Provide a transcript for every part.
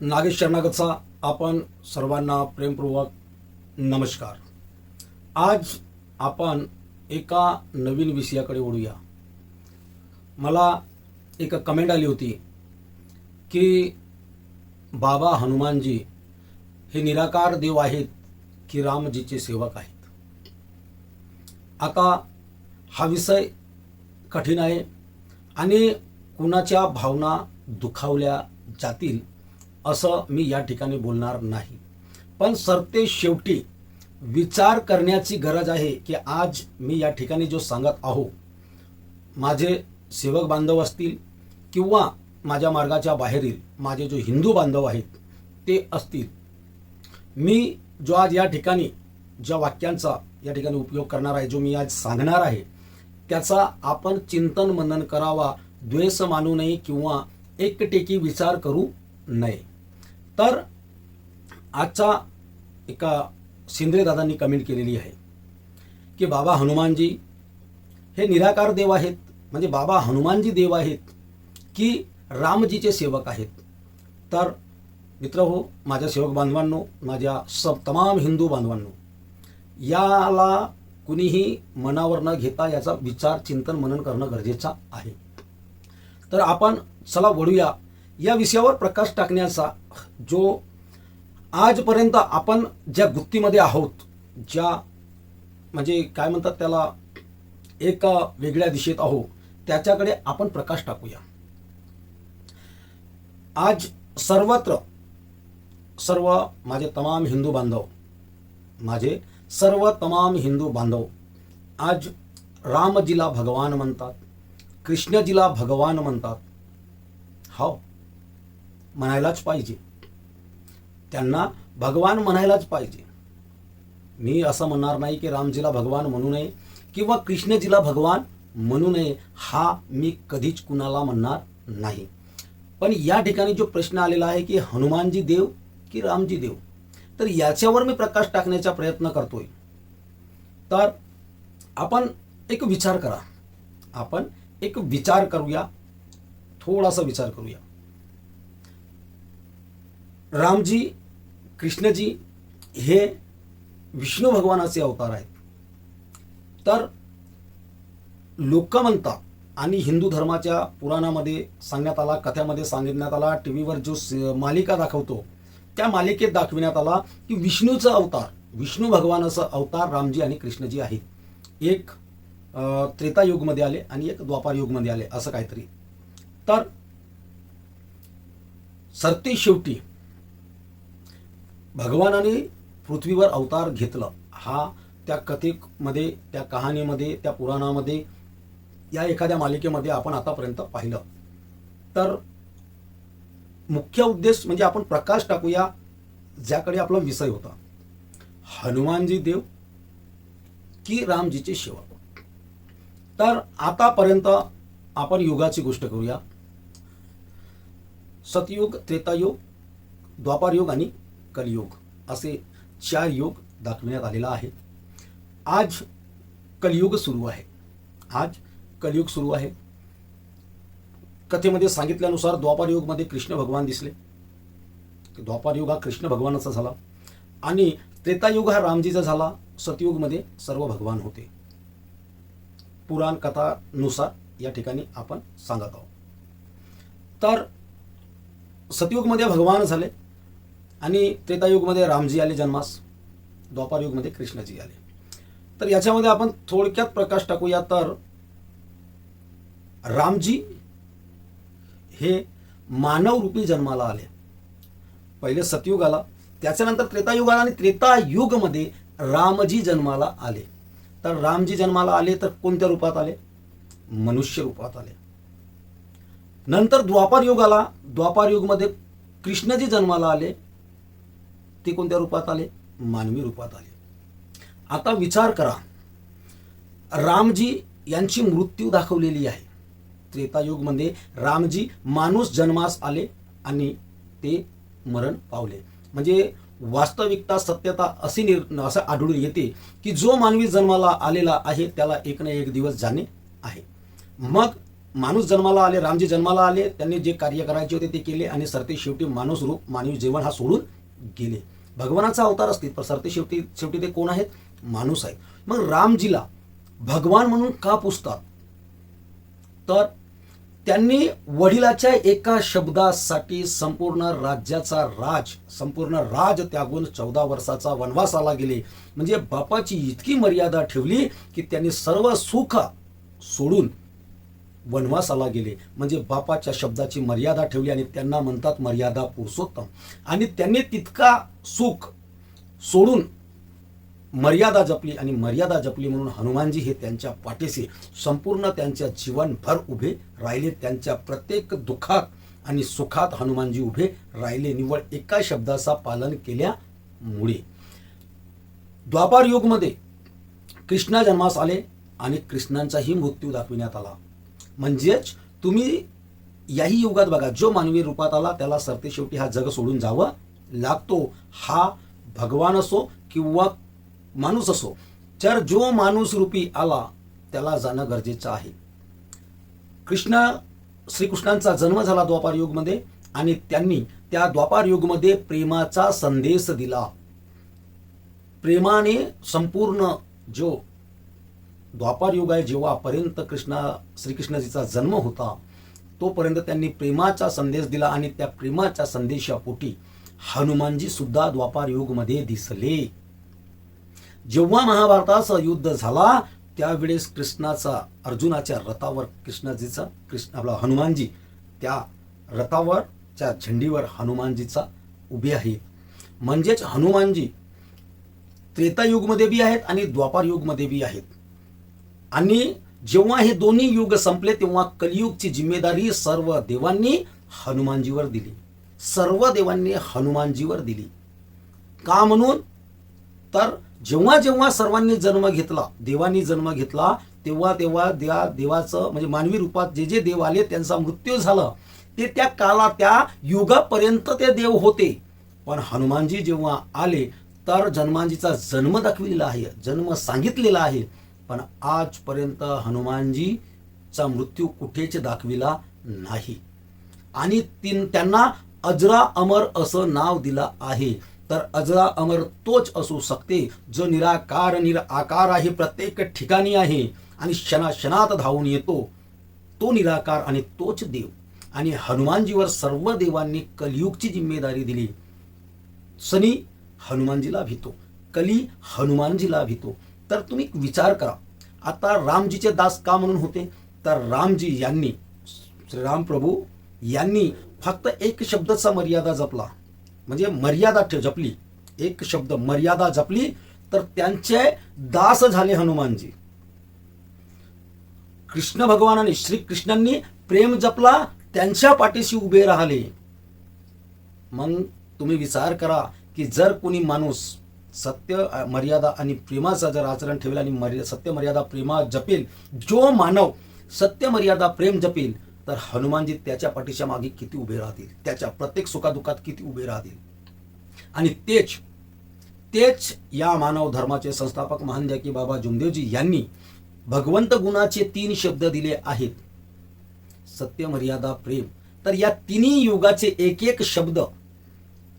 नागेश शरणागतचा आपण सर्वांना प्रेमपूर्वक नमस्कार. आज आपण एका नवीन विषयाकडे ओढूया मला एक कमेंट आली होती की बाबा हनुमानजी हे निराकार देव आहेत की रामजीचे सेवक आहेत. आता हा विषय कठीण आहे आणि कुणाच्या भावना दुखावल्या जातील असं मी या ठिकाणी बोलणार नाही. पण सरते शेवटी विचार करण्याची गरज आहे की आज मी या ठिकाणी जो सांगत आहो माझे सेवक बांधव असतील किंवा माझ्या मार्गाच्या बाहेरील माझे जो हिंदू बांधव आहेत ते असतील. मी जो आज या ठिकाणी ज्या वाक्यांचा या ठिकाणी उपयोग करणार आहे जो मी आज सांगणार आहे त्याचा आपण चिंतन मनन करावा द्वेष मानू नये किंवा एकटेकी विचार करू नये. तर आजचा एका शिंदे दादांनी कमेंट केलेली आहे की बाबा हनुमानजी हे निराकार देव आहेत. म्हणजे बाबा हनुमानजी देव आहेत की रामजीचे सेवक आहेत. तर मित्र हो माझ्या सेवक बांधवांनो माझ्या सब तमाम हिंदू बांधवांनो याला कुणीही मनावर न घेता याचा विचार चिंतन मनन करणं गरजेचं आहे. तर आपण चला वळूया. या विषयावर प्रकाश टाकण्याचा जो आजपर्यंत आपण ज्या गुत्तीमध्ये आहोत ज्या म्हणजे काय म्हणतात त्याला एका वेगळ्या दिशेत आहो त्याच्याकडे आपण प्रकाश टाकूया. आज सर्वत्र सर्व माझे तमाम हिंदू बांधव माझे सर्व तमाम हिंदू बांधव आज रामजीला भगवान म्हणतात कृष्णजीला भगवान म्हणतात. हो. म्हणायलाच पाहिजे. त्यांना भगवान म्हणायलाच पाहिजे. मी असं म्हणणार नाही की रामजीला भगवान म्हणू नये किंवा कृष्णजीला भगवान म्हणू नये हा मी कधीच कुणाला म्हणणार नाही. पण या ठिकाणी जो प्रश्न आलेला आहे की हनुमानजी देव की रामजी देव तर याच्यावर मी प्रकाश टाकण्याचा प्रयत्न करतोय. तर आपण एक विचार करा. आपण एक विचार करूया. थोडासा विचार करूया. रामजी कृष्णजी हे विष्णू भगवानाचे अवतार आहेत. तर लोक म्हणतात आणि हिंदू धर्माच्या पुराणामध्ये सांगण्यात आला कथ्यामध्ये सांगितण्यात आला टी व्हीवर जो मालिका दाखवतो त्या मालिकेत दाखविण्यात आला की विष्णूचा अवतार विष्णू भगवानाचा अवतार रामजी आणि कृष्णजी आहेत. एक त्रेता त्रेतायुगमध्ये आले आणि एक द्वापार युगमध्ये आले असं काहीतरी. तर सरते शेवटी भगवानाने पृथ्वीवर अवतार घेतला. हा त्या कथेमध्ये त्या कहाणीमध्ये त्या पुराणामध्ये या एखाद्या मालिकेमध्ये आपण आतापर्यंत पाहिलं. तर मुख्य उद्देश म्हणजे आपण प्रकाश टाकूया ज्याकडे आपला विषय होता. हनुमानजी देव की रामजीचे सेवा तर आतापर्यंत आपण युगाची गोष्ट करूया. सतयुग त्रेतायुग द्वापार युग आणि कलियुग असे चार युग दाखविण्यात आलेला आहे. आज कलियुग सुरू आहे. आज कलियुग सुरू आहे. कथेमध्ये सांगितल्यानुसार द्वापार युगमध्ये कृष्ण भगवान दिसले. द्वापार युग हा कृष्ण भगवानाचा झाला आणि त्रेतायुग हा रामजीचा झाला. सतयुगमध्ये सर्व भगवान होते. पुराण कथानुसार या ठिकाणी आपण सांगत आहोत. तर सतयुगमध्ये भगवान झाले. आणि त्रेतायुगमध्ये रामजी आले जन्मास द्वापार युगमध्ये कृष्णजी आले. तर याच्यामध्ये आपण थोडक्यात प्रकाश टाकूया तर रामजी हे मानव रूपी जन्माला आले. पहिले सतयुग आला त्याच्यानंतर त्रेतायुग आला आणि त्रेतायुगमध्ये रामजी जन्माला आले. तर रामजी जन्माला आले तर कोणत्या रूपात आले? मनुष्य रूपात आले. नंतर द्वापार युग आला द्वापार युगमध्ये कृष्णजी जन्माला आले. ते कोणत्या रूपात आले? मानवी रूपात आले. आता विचार करा. रामजी यांची मृत्यू दाखवलेली आहे. त्रेतायुगमध्ये रामजी माणूस जन्मास आले आणि ते मरण पावले. म्हणजे वास्तविकता सत्यता अशी निर असं आढळून येते की जो मानवी जन्माला आलेला आहे त्याला एक ना एक दिवस जाणे आहे. मग माणूस जन्माला आले रामजी जन्माला आले त्यांनी जे कार्य करायचे होते ते केले आणि सरते शेवटी माणूस रूप मानवी जीवन हा सोडून गेले. भगवानाचा अवतार असतील पण सरते शेवटी शेवटी ते कोण आहेत? माणूस आहेत. मग रामजीला भगवान म्हणून का पुजतात तर त्यांनी वडिलाच्या एका शब्दासाठी संपूर्ण राज्याचा राज संपूर्ण राज त्यागून चौदा वर्षाचा वनवासाला गेले. म्हणजे बापाची इतकी मर्यादा ठेवली की त्यांनी सर्व सुख सोडून वनवासाला गेले. म्हणजे बापाच्या शब्दाची मर्यादा ठेवली आणि त्यांना म्हणतात मर्यादा पुरुषोत्तम. आणि त्यांनी तितका सुख सोडून मर्यादा जपली आणि मर्यादा जपली म्हणून हनुमानजी हे त्यांच्या पाठीशी संपूर्ण त्यांच्या जीवनभर उभे राहिले. त्यांच्या प्रत्येक दुःखात आणि सुखात हनुमानजी उभे राहिले. निवळ एका शब्दाचा पालन केल्यामुळे. द्वापार युगमध्ये कृष्णा जन्मास आले आणि कृष्णांचाही मृत्यू दाखविण्यात आला. म्हणजेच तुम्ही याही युगात बघा जो मानवी रूपात आला त्याला सरते शेवटी हा जग सोडून जावं लागतो. हा भगवान असो किंवा माणूस असो तर जो माणूस रूपी आला त्याला जाणं गरजेचं आहे. कृष्ण श्रीकृष्णांचा जन्म झाला द्वापार युगमध्ये आणि त्यांनी त्या द्वापार युगमध्ये प्रेमाचा संदेश दिला. प्रेमाने संपूर्ण जो द्वापार युग आहे जेव्हापर्यंत कृष्णा श्रीकृष्णजीचा जन्म होता तोपर्यंत त्यांनी प्रेमाचा संदेश दिला आणि त्या प्रेमाच्या संदेशापोटी हनुमानजी सुद्धा द्वापार युगमध्ये दिसले. जेव्हा महाभारताचं युद्ध झाला त्यावेळेस कृष्णाचा अर्जुनाच्या रथावर कृष्णाजीचा कृष्ण आपला हनुमानजी त्या रथावर झेंडीवर हनुमानजीचा उभे आहे म्हणजेच हनुमानजी त्रेतायुगमध्ये बी आहेत आणि द्वापार युगमध्ये बी आहेत. आणि जेव्हा हे दोन्ही युग संपले तेव्हा कलियुगची जिम्मेदारी सर्व देवांनी हनुमानजीवर दिली. सर्व देवांनी हनुमानजीवर दिली. का म्हणून? तर जेव्हा जेव्हा सर्वांनी जन्म घेतला देवांनी जन्म घेतला तेव्हा तेव्हा त्या देवाचं म्हणजे मानवी रूपात जे जे देव आले त्यांचा मृत्यू झाला. ते त्या काला त्या युगापर्यंत ते देव होते. पण हनुमानजी जेव्हा आले तर हनुमानजीचा जन्म दाखविलेला आहे जन्म सांगितलेला आहे. पण आजपर्यंत हनुमानजीचा मृत्यू कुठेच दाखविला नाही. आणि तीन त्यांना अजरा अमर असं नाव दिलं आहे. तर अजरा अमर तोच असू शकते जो निराकार निराकार आहे प्रत्येक ठिकाणी आहे. आणि क्षणाक्षणात धावून येतो. तो निराकार आणि तोच देव. आणि हनुमानजीवर सर्व देवांनी कलियुगची जिम्मेदारी दिली. सनी हनुमानजीला भीतो. कली हनुमानजीला भीतो. तर तुम्ही विचार करा. आता रामजीचे दास का म्हणून होते? तर रामजी यांनी श्रीराम प्रभू यांनी फक्त एक शब्दाचा मर्यादा जपला. म्हणजे मर्यादा जपली. एक शब्द मर्यादा जपली तर त्यांचे दास झाले हनुमानजी. कृष्ण भगवानाने श्री कृष्णांनी प्रेम जपला त्यांच्या पाठीशी उभे राहिले. मग तुम्ही विचार करा की जर कोणी माणूस सत्य मर्यादा आणि प्रेमाचं जर आचरण ठेवेल आणि मर्या सत्य मर्यादा प्रेमा जपेल जो मानव सत्य मर्यादा प्रेम जपेल तर हनुमानजी त्याच्या पाठीच्या मागे किती उभे राहतील? त्याच्या प्रत्येक सुखादुखात किती उभे राहतील? आणि तेच तेच या मानव धर्माचे संस्थापक महान की बाबा जुमदेवजी यांनी भगवंत गुणाचे तीन शब्द दिले आहेत. सत्य मर्यादा प्रेम. तर या तिन्ही युगाचे एक एक शब्द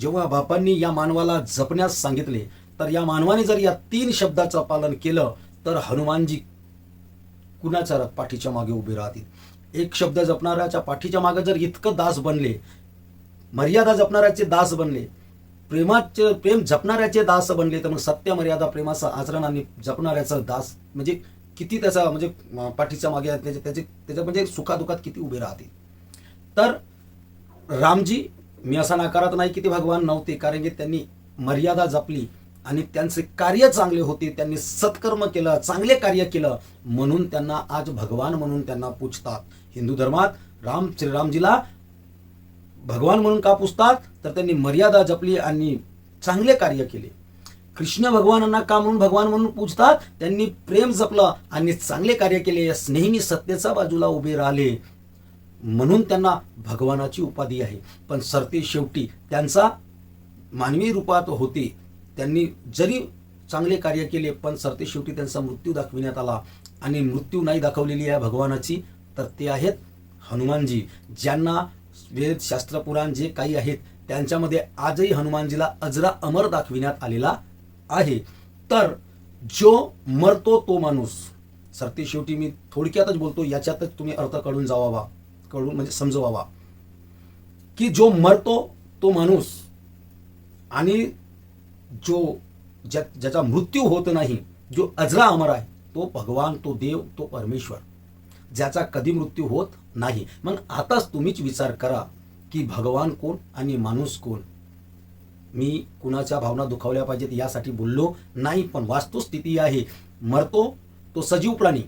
जेव्हा बापांनी या मानवाला जपण्यास सांगितले तर या मानवाने जर या तीन शब्दाचं पालन केलं तर हनुमानजी कुणाच्या पाठीच्या मागे उभे राहतील? एक शब्द जपणाऱ्याच्या पाठीच्या मागे जर इतकं दास बनले मर्यादा जपणाऱ्याचे दास बनले प्रेमाचे प्रेम जपणाऱ्याचे दास बनले तर मग सत्य मर्यादा प्रेमाचं आचरण आणि जपणाऱ्याचं दास म्हणजे किती त्याचा म्हणजे पाठीच्या मागे त्याचे त्याचे त्याच्या म्हणजे सुखादुखात किती उभे राहतील? तर रामजी मी असा नाकारत नाही की ते भगवान नव्हते कारण की त्यांनी मर्यादा जपली आणि त्यांचे कार्य चांगले होते त्यांनी सत्कर्म केलं चांगले कार्य केलं म्हणून त्यांना आज भगवान म्हणून त्यांना पूजतात. हिंदू धर्मात राम श्रीरामजीला भगवान म्हणून का पुजतात? तर त्यांनी मर्यादा जपली आणि चांगले कार्य केले. कृष्ण भगवानांना का म्हणून भगवान म्हणून पूजतात? त्यांनी प्रेम जपलं आणि चांगले कार्य केले. नेहमी सत्तेचा बाजूला उभे राहिले. म्हणून त्यांना भगवानाची उपाधी आहे. पण सरते शेवटी त्यांचा मानवी रूपात होते. त्यांनी जरी चांगले कार्य केले पण सरते शेवटी त्यांचा मृत्यू दाखविण्यात आला. आणि मृत्यू नाही दाखवलेली आहे भगवानाची तर ते आहेत हनुमानजी ज्यांना वेद शास्त्र पुराण जे काही आहेत त्यांच्यामध्ये आजही हनुमानजीला अजरा अमर दाखविण्यात आलेला आहे. तर जो मरतो तो माणूस. सरते शेवटी मी थोडक्यातच बोलतो याच्यातच तुम्ही अर्थ काढून जावा कडून म्हणजे समजवावा. की जो मरतो तो माणूस आणि जो ज्या ज्याचा मृत्यू होत नाही जो अजरा अमर आहे तो भगवान तो देव तो परमेश्वर ज्याचा कधी मृत्यू होत नाही. मग आताच तुम्हीच विचार करा की भगवान कोण आणि माणूस कोण? मी कुणाच्या भावना दुखावल्या पाहिजेत यासाठी बोललो नाही पण वास्तुस्थिती आहे. मरतो तो सजीव प्राणी.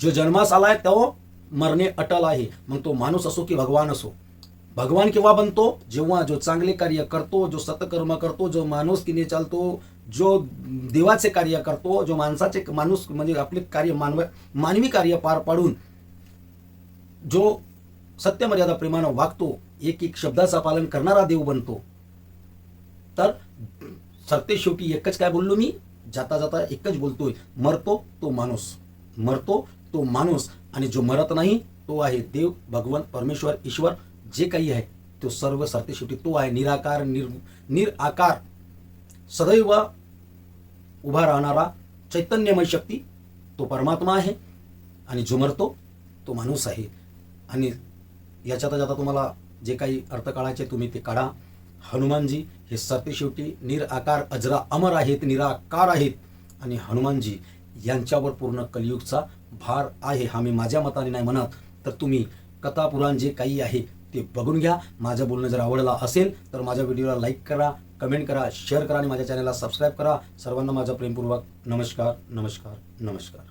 जो जन्मास आलाय तो मरणे अटल आहे मग तो माणूस असो की भगवान असो. भगवान केव्हा बनतो? जेव्हा जो चांगले कार्य करतो जो सतकर्म करतो जो माणूस किने चालतो जो देवाचे कार्य करतो जो माणसाचे माणूस म्हणजे आपले कार्य मानव मानवी कार्य पार पाडून जो सत्यमर्यादा प्रेमानं वागतो एक एक शब्दाचा पालन करणारा देव बनतो. तर सरते शेवटी एकच काय बोललो मी? जाता जाता एकच बोलतोय. मरतो तो माणूस. मरतो तो माणूस आणि जो मरत नाही तो आहे देव भगवान परमेश्वर ईश्वर जे काही आहे तो सर्व सरते शेवटी तो आहे. निराकार निर निराकार सदैव उभा राहणारा चैतन्यमय शक्ती तो परमात्मा आहे. आणि जो मरतो तो माणूस आहे. आणि याच्यात आता तुम्हाला जे काही अर्थ काढायचे तुम्ही ते काढा. हनुमानजी हे सरते शेवटी निराकार अजरा अमर आहेत निराकार आहेत. आणि हनुमानजी यांच्यावर पूर्ण कलियुगचा भार आहे हा मी माझ्या मताने नाही म्हणत. तर तुम्ही कथापुराण जे काही आहे ते बघून घ्या. माझं बोलणं जर आवडलं असेल तर माझ्या व्हिडिओला लाईक करा कमेंट करा शेअर करा आणि माझ्या चॅनलला सबस्क्राईब करा. सर्वांना माझा प्रेमपूर्वक नमस्कार नमस्कार नमस्कार.